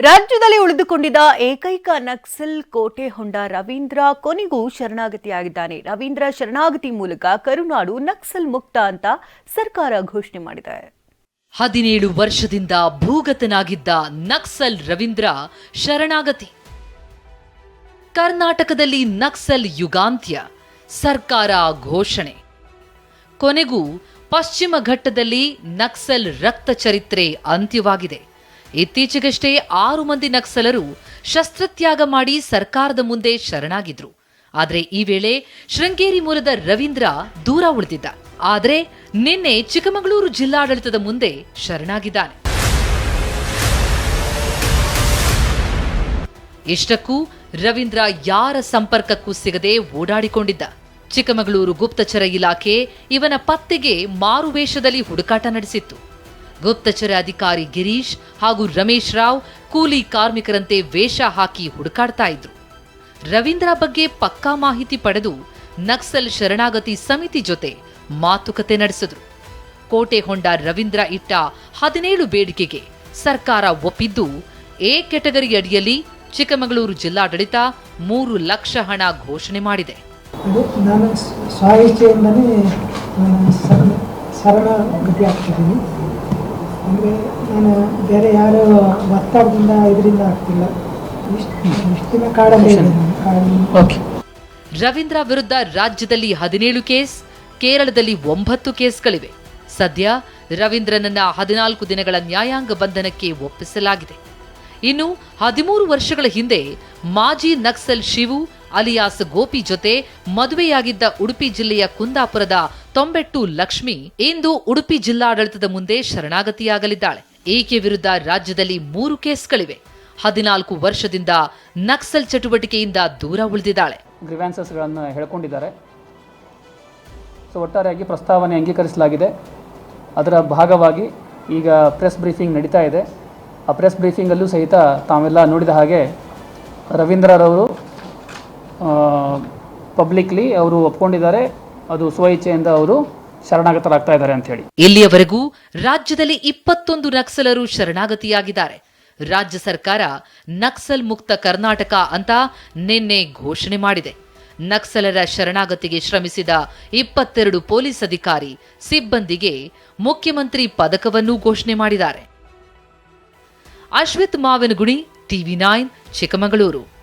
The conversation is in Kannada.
ರಾಜ್ಯದಲ್ಲಿ ಉಳಿದುಕೊಂಡಿದ್ದ ಏಕೈಕ ನಕ್ಸಲ್ ಕೋಟೆ ಹೊಂಡ ರವೀಂದ್ರ ಕೊನೆಗೂ ಶರಣಾಗತಿಯಾಗಿದ್ದಾನೆ. ರವೀಂದ್ರ ಶರಣಾಗತಿ ಮೂಲಕ ಕರುನಾಡು ನಕ್ಸಲ್ ಮುಕ್ತ ಅಂತ ಸರ್ಕಾರ ಘೋಷಣೆ ಮಾಡಿದೆ. ಹದಿನೇಳು ವರ್ಷದಿಂದ ಭೂಗತನಾಗಿದ್ದ ನಕ್ಸಲ್ ರವೀಂದ್ರ ಶರಣಾಗತಿ. ಕರ್ನಾಟಕದಲ್ಲಿ ನಕ್ಸಲ್ ಯುಗಾಂತ್ಯ ಸರ್ಕಾರ ಘೋಷಣೆ. ಕೊನೆಗೂ ಪಶ್ಚಿಮ ಘಟ್ಟದಲ್ಲಿ ನಕ್ಸಲ್ ರಕ್ತ ಚರಿತ್ರೆ ಅಂತ್ಯವಾಗಿದೆ. ಇತ್ತೀಚೆಗಷ್ಟೇ ಆರು ಮಂದಿ ನಕ್ಸಲರು ಶಸ್ತ್ರತ್ಯಾಗ ಮಾಡಿ ಸರ್ಕಾರದ ಮುಂದೆ ಶರಣಾಗಿದ್ರು. ಆದರೆ ಈ ವೇಳೆ ಶೃಂಗೇರಿ ಮೂಲದ ರವೀಂದ್ರ ದೂರ ಉಳಿದಿದ್ದ. ಆದರೆ ನಿನ್ನೆ ಚಿಕ್ಕಮಗಳೂರು ಜಿಲ್ಲಾಡಳಿತದ ಮುಂದೆ ಶರಣಾಗಿದ್ದಾನೆ. ಇಷ್ಟಕ್ಕೂ ರವೀಂದ್ರ ಯಾರ ಸಂಪರ್ಕಕ್ಕೂ ಸಿಗದೆ ಓಡಾಡಿಕೊಂಡಿದ್ದ. ಚಿಕ್ಕಮಗಳೂರು ಗುಪ್ತಚರ ಇಲಾಖೆ ಇವನ ಪತ್ತೆಗೆ ಮಾರುವೇಷದಲ್ಲಿ ಹುಡುಕಾಟ ನಡೆಸಿತ್ತು. ಗುಪ್ತಚರ ಅಧಿಕಾರಿ ಗಿರೀಶ್ ಹಾಗೂ ರಮೇಶ್ ರಾವ್ ಕೂಲಿ ಕಾರ್ಮಿಕರಂತೆ ವೇಷ ಹಾಕಿ ಹುಡುಕಾಡ್ತಾ ಇದ್ರು. ರವೀಂದ್ರ ಬಗ್ಗೆ ಪಕ್ಕಾ ಮಾಹಿತಿ ಪಡೆದು ನಕ್ಸಲ್ ಶರಣಾಗತಿ ಸಮಿತಿ ಜೊತೆ ಮಾತುಕತೆ ನಡೆಸಿದ್ರು. ಕೋಟೆ ಹೊಂಡ ರವೀಂದ್ರ ಇಟ್ಟ ಹದಿನೇಳು ಬೇಡಿಕೆಗೆ ಸರ್ಕಾರ ಒಪ್ಪಿದ್ದು, ಎ ಕೆಟಗರಿ ಅಡಿಯಲ್ಲಿ ಚಿಕ್ಕಮಗಳೂರು ಜಿಲ್ಲಾಡಳಿತ ಮೂರು ಲಕ್ಷ ಹಣ ಘೋಷಣೆ ಮಾಡಿದೆ. ನಾನು ಅಂದರೆ ನಾನು ಬೇರೆ ಯಾರು ಒತ್ತಡದಿಂದ ಇದರಿಂದ ಆಗ್ತಿಲ್ಲ. ಇಷ್ಟು ಇಷ್ಟು ದಿನ ಕಾಡಲ್ಲೇ ಇದ್ದೀನಿ. ರವೀಂದ್ರ ವಿರುದ್ಧ ರಾಜ್ಯದಲ್ಲಿ ಹದಿನೇಳು ಕೇಸ್ ಕೇರಳದಲ್ಲಿ ಒಂಬತ್ತು ಕೇಸ್ಗಳಿವೆ. ಸದ್ಯ ರವೀಂದ್ರನನ್ನ ಹದಿನಾಲ್ಕು ದಿನಗಳ ನ್ಯಾಯಾಂಗ ಬಂಧನಕ್ಕೆ ಒಪ್ಪಿಸಲಾಗಿದೆ. ಇನ್ನು ಹದಿಮೂರು ವರ್ಷಗಳ ಹಿಂದೆ ಮಾಜಿ ನಕ್ಸಲ್ ಶಿವು ಅಲಿಯಾಸ್ ಗೋಪಿ ಜೊತೆ ಮದುವೆಯಾಗಿದ್ದ ಉಡುಪಿ ಜಿಲ್ಲೆಯ ಕುಂದಾಪುರದ ತೊಂಬೆಟ್ಟು ಲಕ್ಷ್ಮಿ ಇಂದು ಉಡುಪಿ ಜಿಲ್ಲಾಡಳಿತದ ಮುಂದೆ ಶರಣಾಗತಿಯಾಗಲಿದ್ದಾಳೆ. ಈಕೆ ವಿರುದ್ಧ ರಾಜ್ಯದಲ್ಲಿ ಮೂರು ಕೇಸ್ಗಳಿವೆ. ಹದಿನಾಲ್ಕು ವರ್ಷದಿಂದ ನಕ್ಸಲ್ ಚಟುವಟಿಕೆಯಿಂದ ದೂರ ಉಳಿದಿದ್ದಾಳೆ. ಗ್ರಿವ್ಯಾನ್ಸಸ್ಗಳನ್ನು ಹೇಳ್ಕೊಂಡಿದ್ದಾರೆ. ಸೊ ಒಟ್ಟಾರೆಯಾಗಿ ಪ್ರಸ್ತಾವನೆ ಅಂಗೀಕರಿಸಲಾಗಿದೆ. ಅದರ ಭಾಗವಾಗಿ ಈಗ ಪ್ರೆಸ್ ಬ್ರೀಫಿಂಗ್ ನಡೀತಾ ಇದೆ. ಆ ಪ್ರೆಸ್ ಬ್ರೀಫಿಂಗಲ್ಲೂ ಸಹಿತ ತಾವೆಲ್ಲ ನೋಡಿದ ಹಾಗೆ ರವೀಂದ್ರರವರು ಪಬ್ಲಿಕ್ಲಿ ಅವರು ಒಪ್ಕೊಂಡಿದ್ದಾರೆ. ಅದು ಸ್ವಇಚ್ಛೆಯಿಂದ ಅವರು ಶರಣಾಗತರಾಗ್ತಾ ಇದ್ದಾರೆ ಅಂತ ಹೇಳಿ. ಇಲ್ಲಿಯವರೆಗೂ ರಾಜ್ಯದಲ್ಲಿ ಇಪ್ಪತ್ತೊಂದು ನಕ್ಸಲರು ಶರಣಾಗತಿಯಾಗಿದ್ದಾರೆ. ರಾಜ್ಯ ಸರ್ಕಾರ ನಕ್ಸಲ್ ಮುಕ್ತ ಕರ್ನಾಟಕ ಅಂತ ನಿನ್ನೆ ಘೋಷಣೆ ಮಾಡಿದೆ. ನಕ್ಸಲರ ಶರಣಾಗತಿಗೆ ಶ್ರಮಿಸಿದ ಇಪ್ಪತ್ತೆರಡು ಪೊಲೀಸ್ ಅಧಿಕಾರಿ ಸಿಬ್ಬಂದಿಗೆ ಮುಖ್ಯಮಂತ್ರಿ ಪದಕವನ್ನೂ ಘೋಷಣೆ ಮಾಡಿದ್ದಾರೆ. Ashwith Mavinagudi, TV nine, Chikkamagaluru.